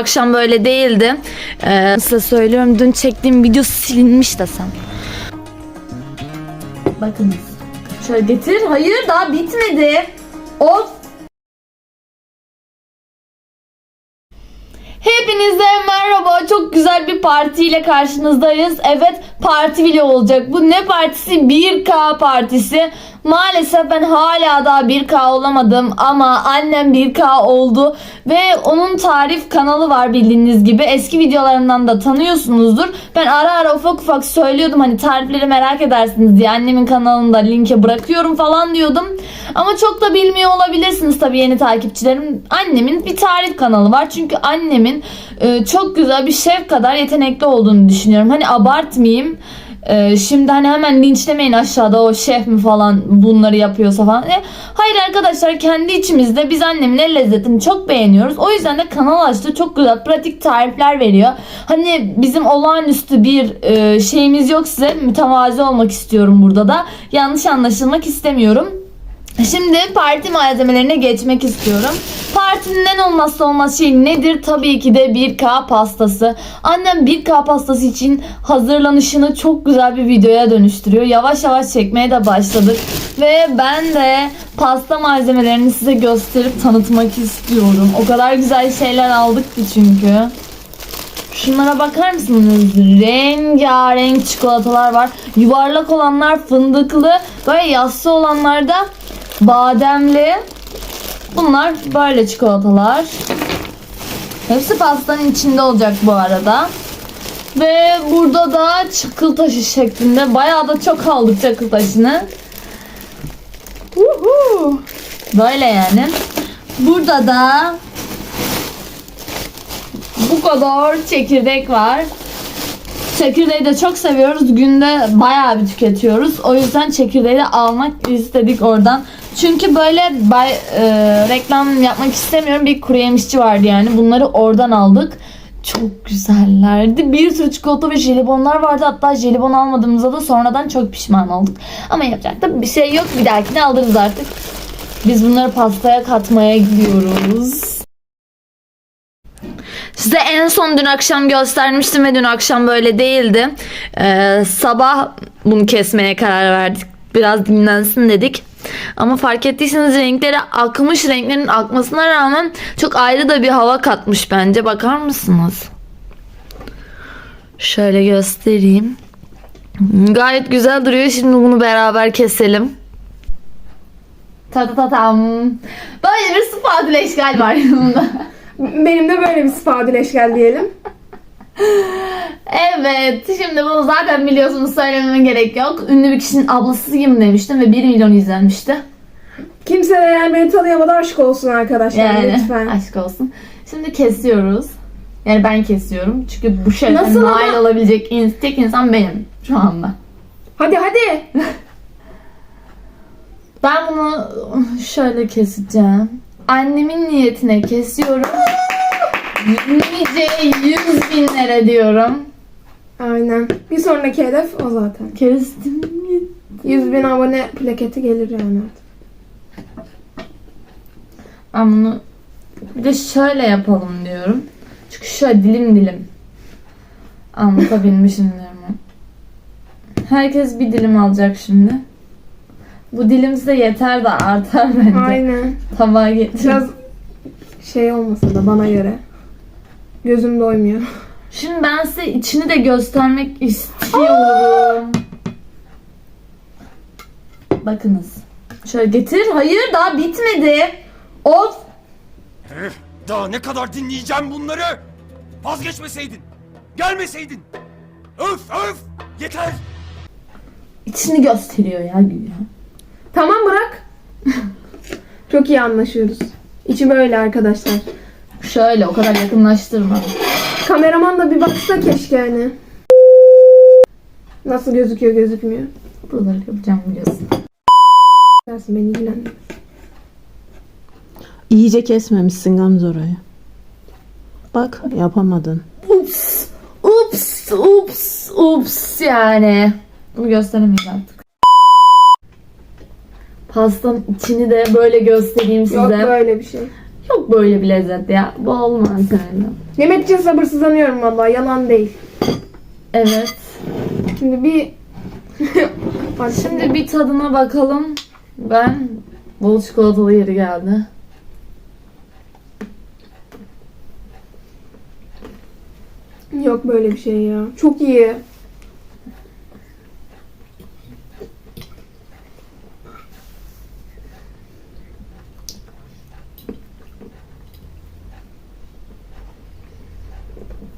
akşam böyle değildi. Ee, size söylüyorum dün çektiğim video silinmiş desem. Bakınız. Şöyle getir. Hayır daha bitmedi. Of. Hepinize merhaba. Çok güzel bir partiyle karşınızdayız. Evet parti bile olacak. Bu ne partisi? 1K partisi. Maalesef ben hala daha 1K olamadım ama annem 1K oldu ve onun tarif kanalı var bildiğiniz gibi. Eski videolarından da tanıyorsunuzdur. Ben ara ara ufak ufak söylüyordum hani tarifleri merak edersiniz diye annemin kanalında linke bırakıyorum falan diyordum. Ama çok da bilmiyor olabilirsiniz tabii yeni takipçilerim. Annemin bir tarif kanalı var. Çünkü annemin e, çok güzel bir şef kadar yetenekli olduğunu düşünüyorum. Hani abartmayayım. E, şimdi hani hemen linçlemeyin aşağıda o şef mi falan bunları yapıyorsa falan. E, hayır arkadaşlar kendi içimizde biz annemin el lezzetini çok beğeniyoruz. O yüzden de kanal açtı. Çok güzel pratik tarifler veriyor. Hani bizim olağanüstü bir e, şeyimiz yok size. Mütevazi olmak istiyorum burada da. Yanlış anlaşılmak istemiyorum. Şimdi parti malzemelerine geçmek istiyorum. Partinin en olmazsa olmaz şey nedir? Tabii ki de 1K pastası. Annem 1K pastası için hazırlanışını çok güzel bir videoya dönüştürüyor. Yavaş yavaş çekmeye de başladık. Ve ben de pasta malzemelerini size gösterip tanıtmak istiyorum. O kadar güzel şeyler aldık ki çünkü. Şunlara bakar mısınız? Rengarenk çikolatalar var. Yuvarlak olanlar fındıklı. Böyle yassı olanlar da bademli. Bunlar böyle çikolatalar. Hepsi pastanın içinde olacak bu arada. Ve burada da çakıl taşı şeklinde. Bayağı da çok aldık çakıl taşını. Uhu. Böyle yani. Burada da bu kadar çekirdek var. Çekirdeği de çok seviyoruz. Günde bayağı bir tüketiyoruz. O yüzden çekirdeği de almak istedik oradan. Çünkü böyle bay, e, reklam yapmak istemiyorum. Bir kuru yemişçi vardı yani. Bunları oradan aldık. Çok güzellerdi. Bir sürü çikolata ve jelibonlar vardı. Hatta jelibon almadığımızda da sonradan çok pişman olduk. Ama yapacak da bir şey yok. Bir dahakine alırız artık. Biz bunları pastaya katmaya gidiyoruz. Size en son dün akşam göstermiştim ve dün akşam böyle değildi. Ee, sabah bunu kesmeye karar verdik. Biraz dinlensin dedik. Ama fark ettiyseniz renkleri akmış. Renklerin akmasına rağmen çok ayrı da bir hava katmış bence. Bakar mısınız? Şöyle göstereyim. Gayet güzel duruyor. Şimdi bunu beraber keselim. Ta ta tam. Böyle bir spatula işgal var yanımda. Benim de böyle bir spadileşgel diyelim. Evet, şimdi bunu zaten biliyorsunuz söylememe gerek yok. Ünlü bir kişinin ablasıyım demiştim ve 1 milyon izlenmişti. Kimse de yani beni tanıyamadı aşk olsun arkadaşlar Yani lütfen. aşk olsun. Şimdi kesiyoruz. Yani ben kesiyorum. Çünkü bu şerefe Nasıl ama? nail olabilecek in- tek insan benim şu anda. Hadi hadi. Ben bunu şöyle keseceğim. Annemin niyetine kesiyorum. Nice 100 binlere diyorum. Aynen. Bir sonraki hedef o zaten. Kestim. 100 bin abone plaketi gelir yani artık. Ben bunu bir de şöyle yapalım diyorum. Çünkü şöyle dilim dilim. Anlatabilmişim diyorum. Herkes bir dilim alacak şimdi. Bu dilim size yeter de artar bence. Aynen. Tabağa getir. Biraz şey olmasa da bana göre. Gözüm doymuyor. Şimdi ben size içini de göstermek istiyorum. Bakınız. Şöyle getir. Hayır daha bitmedi. Of. Herif, daha ne kadar dinleyeceğim bunları? Vazgeçmeseydin, gelmeseydin. Öf öf, yeter. İçini gösteriyor ya güya. Tamam bırak. Çok iyi anlaşıyoruz. İçi böyle arkadaşlar. Şöyle o kadar yakınlaştırma. Kameraman da bir baksa keşke hani. Nasıl gözüküyor gözükmüyor. Buraları yapacağım biliyorsun. Dersin beni ilgilendirmez. İyice kesmemişsin Gamze orayı. Bak yapamadın. Ups. Ups. Ups. Ups yani. Bunu gösteremeyiz artık. Pastanın içini de böyle göstereyim size. Yok böyle bir şey. Yok böyle bir lezzet ya. Bu olmaz yani. Yemek için sabırsızlanıyorum vallahi yalan değil. Evet. Şimdi bir Şimdi bir tadına bakalım. Ben bol çikolatalı yeri geldi. yok böyle bir şey ya. Çok iyi.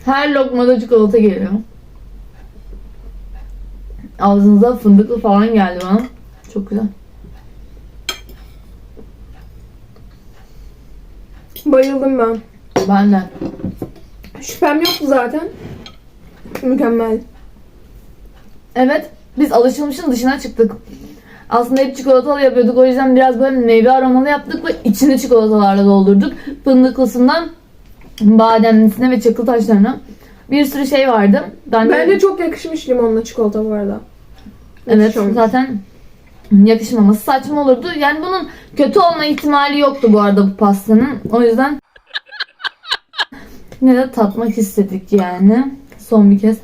Her lokmada çikolata geliyor. Ağzınıza fındıklı falan geldi bana. Çok güzel. Bayıldım ben. Ben de. Şüphem yoktu zaten. Mükemmel. Evet, biz alışılmışın dışına çıktık. Aslında hep çikolatalı yapıyorduk. O yüzden biraz böyle meyve aromalı yaptık ve içini çikolatalarla doldurduk. Fındıklısından bademlisine ve çakıl taşlarına. Bir sürü şey vardı. Ben de, Bence çok yakışmış limonla çikolata bu arada. evet Yakışmamış. zaten yakışmaması saçma olurdu. Yani bunun kötü olma ihtimali yoktu bu arada bu pastanın. O yüzden yine de tatmak istedik yani. Son bir kez.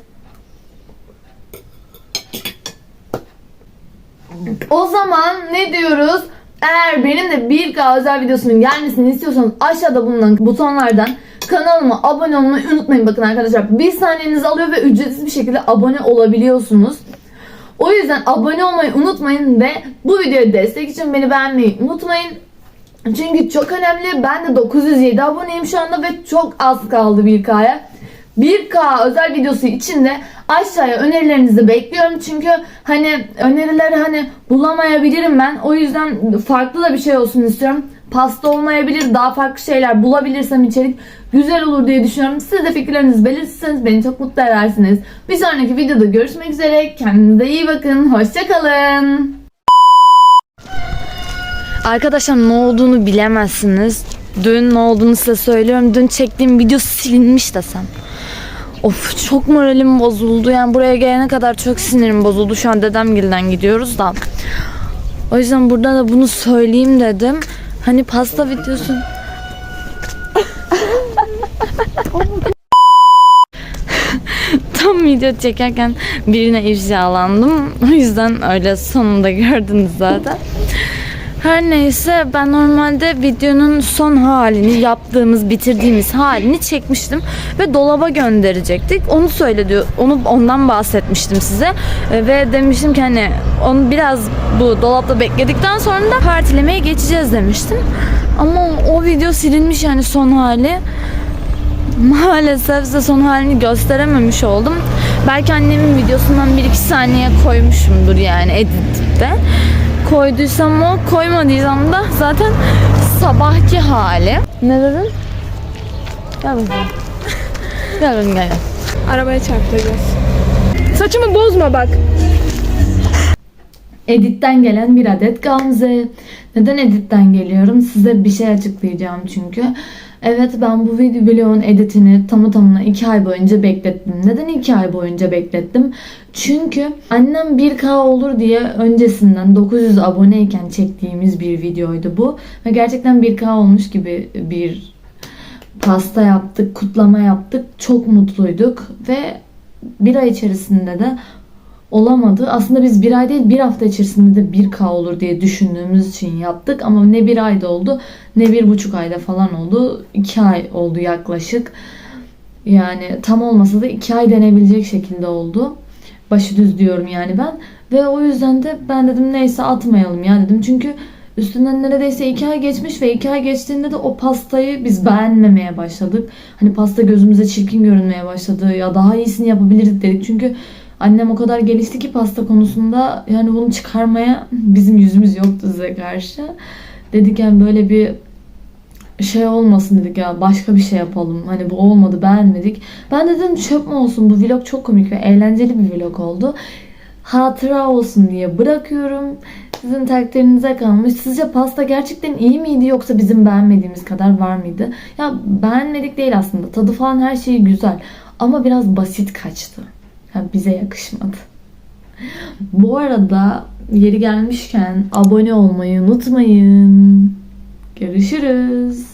O zaman ne diyoruz? Eğer benim de 1K özel videosunun gelmesini istiyorsanız aşağıda bulunan butonlardan kanalıma abone olmayı unutmayın. Bakın arkadaşlar bir saniyenizi alıyor ve ücretsiz bir şekilde abone olabiliyorsunuz. O yüzden abone olmayı unutmayın ve bu videoya destek için beni beğenmeyi unutmayın. Çünkü çok önemli. Ben de 907 aboneyim şu anda ve çok az kaldı 1K'ya. 1K özel videosu için de aşağıya önerilerinizi bekliyorum. Çünkü hani önerileri hani bulamayabilirim ben. O yüzden farklı da bir şey olsun istiyorum. Pasta olmayabilir, daha farklı şeyler bulabilirsem içerik güzel olur diye düşünüyorum. Siz de fikirlerinizi belirtirseniz beni çok mutlu edersiniz. Bir sonraki videoda görüşmek üzere. Kendinize iyi bakın. Hoşçakalın. Arkadaşlar ne olduğunu bilemezsiniz. Dün ne olduğunu size söylüyorum. Dün çektiğim video silinmiş desem. Of çok moralim bozuldu. Yani buraya gelene kadar çok sinirim bozuldu. Şu an dedemgilden gidiyoruz da. O yüzden burada da bunu söyleyeyim dedim. Hani pasta videosu... Tam video çekerken birine ifşalandım. O yüzden öyle sonunda gördünüz zaten. Her neyse ben normalde videonun son halini yaptığımız bitirdiğimiz halini çekmiştim ve dolaba gönderecektik. Onu söyledi. Onu ondan bahsetmiştim size. E, Ve demiştim ki hani onu biraz bu dolapta bekledikten sonra da partilemeye geçeceğiz demiştim. Ama o video silinmiş yani son hali. Maalesef size son halini gösterememiş oldum. Belki annemin videosundan 1-2 saniye koymuşumdur yani editte. Koyduysam o, koymadıysam da zaten sabahki hali. Ne dedin? Gel bakayım. gel bakayım gel. gel. Arabaya çarptıracağız. Saçımı bozma bak. Edit'ten gelen bir adet Gamze. Neden Edit'ten geliyorum? Size bir şey açıklayacağım çünkü. Evet ben bu video vlogun editini tamı tamına 2 ay boyunca beklettim. Neden 2 ay boyunca beklettim? Çünkü annem 1K olur diye öncesinden 900 aboneyken çektiğimiz bir videoydu bu. Ve gerçekten 1K olmuş gibi bir pasta yaptık, kutlama yaptık. Çok mutluyduk ve bir ay içerisinde de olamadı. Aslında biz bir ay değil bir hafta içerisinde de 1K olur diye düşündüğümüz için yaptık. Ama ne bir ayda oldu ne bir buçuk ayda falan oldu. iki ay oldu yaklaşık. Yani tam olmasa da iki ay denebilecek şekilde oldu. Başı düz diyorum yani ben. Ve o yüzden de ben dedim neyse atmayalım ya dedim. Çünkü üstünden neredeyse iki ay geçmiş ve iki ay geçtiğinde de o pastayı biz beğenmemeye başladık. Hani pasta gözümüze çirkin görünmeye başladı. Ya daha iyisini yapabilirdik dedik. Çünkü Annem o kadar gelişti ki pasta konusunda yani bunu çıkarmaya bizim yüzümüz yoktu size karşı. Dedik yani böyle bir şey olmasın dedik ya başka bir şey yapalım. Hani bu olmadı beğenmedik. Ben de dedim çöp mü olsun bu vlog çok komik ve eğlenceli bir vlog oldu. Hatıra olsun diye bırakıyorum. Sizin takdirinize kalmış. Sizce pasta gerçekten iyi miydi yoksa bizim beğenmediğimiz kadar var mıydı? Ya beğenmedik değil aslında. Tadı falan her şeyi güzel. Ama biraz basit kaçtı. Ya bize yakışmadı. Bu arada yeri gelmişken abone olmayı unutmayın. Görüşürüz.